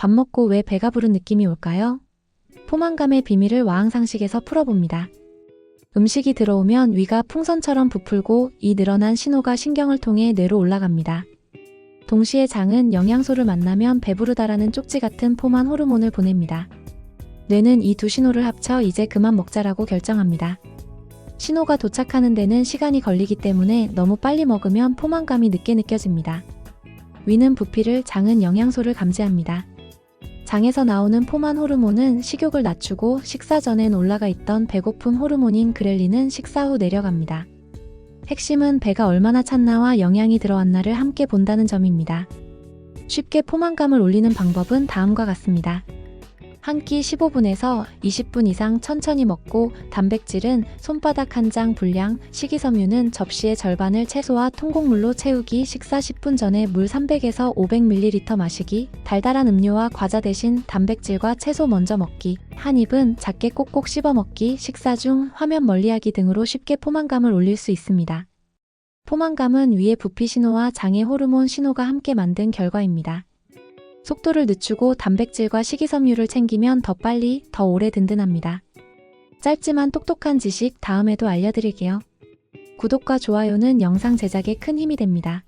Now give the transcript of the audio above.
밥 먹고 왜 배가 부른 느낌이 올까요? 포만감의 비밀을 와항상식에서 풀어봅니다. 음식이 들어오면 위가 풍선처럼 부풀고 이 늘어난 신호가 신경을 통해 뇌로 올라갑니다. 동시에 장은 영양소를 만나면 배부르다라는 쪽지 같은 포만 호르몬을 보냅니다. 뇌는 이 두 신호를 합쳐 이제 그만 먹자라고 결정합니다. 신호가 도착하는 데는 시간이 걸리기 때문에 너무 빨리 먹으면 포만감이 늦게 느껴집니다. 위는 부피를, 장은 영양소를 감지합니다. 장에서 나오는 포만 호르몬은 식욕을 낮추고 식사 전엔 올라가 있던 배고픔 호르몬인 그렐린은 식사 후 내려갑니다. 핵심은 배가 얼마나 찼나와 영양이 들어왔나를 함께 본다는 점입니다. 쉽게 포만감을 올리는 방법은 다음과 같습니다. 한 끼 15분에서 20분 이상 천천히 먹고 단백질은 손바닥 한 장 분량, 식이섬유는 접시의 절반을 채소와 통곡물로 채우기, 식사 10분 전에 물 300에서 500ml 마시기, 달달한 음료와 과자 대신 단백질과 채소 먼저 먹기, 한 입은 작게 꼭꼭 씹어 먹기, 식사 중 화면 멀리하기 등으로 쉽게 포만감을 올릴 수 있습니다. 포만감은 위의 부피 신호와 장의 호르몬 신호가 함께 만든 결과입니다. 속도를 늦추고 단백질과 식이섬유를 챙기면 더 빨리, 더 오래 든든합니다. 짧지만 똑똑한 지식 다음에도 알려드릴게요. 구독과 좋아요는 영상 제작에 큰 힘이 됩니다.